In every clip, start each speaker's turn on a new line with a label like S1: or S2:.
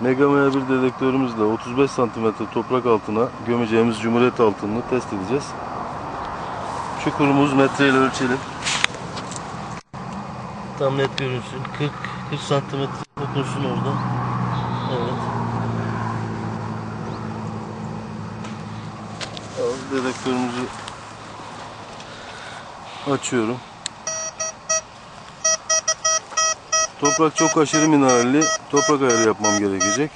S1: Mega Maya 1 dedektörümüzle 35 cm toprak altına gömeceğimiz cumhuriyet altınını test edeceğiz. Çukurumuz metreyle ölçelim. Tam net görünsün. 40 40 santimetre okunsun orada. Evet. Dedektörümüzü açıyorum. Toprak çok aşırı mineralli. Toprak ayarı yapmam gerekecek.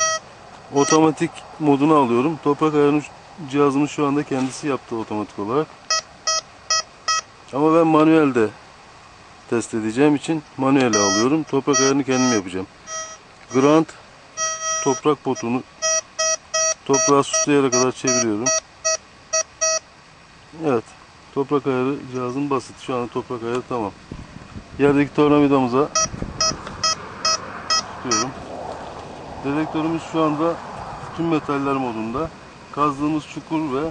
S1: Otomatik modunu alıyorum. Toprak ayarını cihazımız şu anda kendisi yaptı otomatik olarak. Ama ben manuelde test edeceğim için manuele alıyorum. Toprak ayarını kendim yapacağım. Grant toprak potunu toprağa süsleyerek kadar çeviriyorum. Evet. Toprak ayarı cihazın basit. Şu anda toprak ayarı tamam. Yerdeki tornavidamıza tutuyorum. Dedektörümüz şu anda tüm metaller modunda. Kazdığımız çukur ve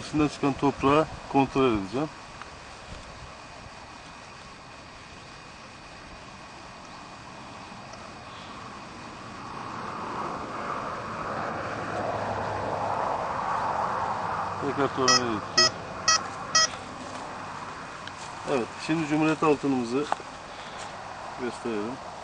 S1: içinden çıkan toprağı kontrol edeceğim. Tekrar tornavida tutuyor. Evet, şimdi Cumhuriyet altınımızı gösterelim.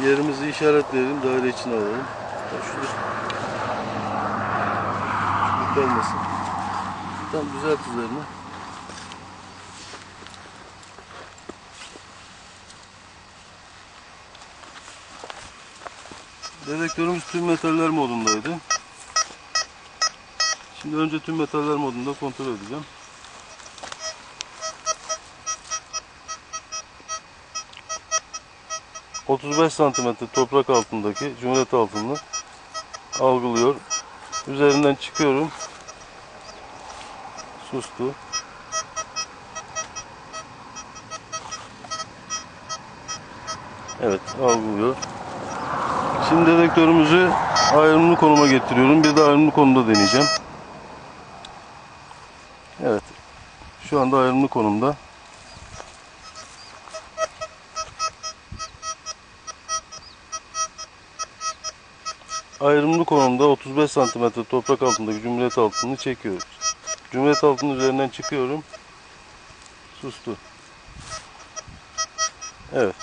S1: Yerimizi işaretleyelim, daire içine alalım. Şurada kalmasın. Tam düzelt üzerine. Dedektörümüz tüm metaller modundaydı. Şimdi önce tüm metaller modunda kontrol edeceğim. ...35 santimetre toprak altındaki cumhuriyet altını algılıyor. Üzerinden çıkıyorum. Sustu. Evet algılıyor. Şimdi dedektörümüzü ayrımlı konuma getiriyorum. Bir de ayrımlı konumda deneyeceğim. Evet. Şu anda ayrımlı konumda. Ayrımlı konumda 35 santimetre toprak altındaki cumhuriyet altını çekiyoruz. Cumhuriyet altının üzerinden çıkıyorum. Sustu. Evet.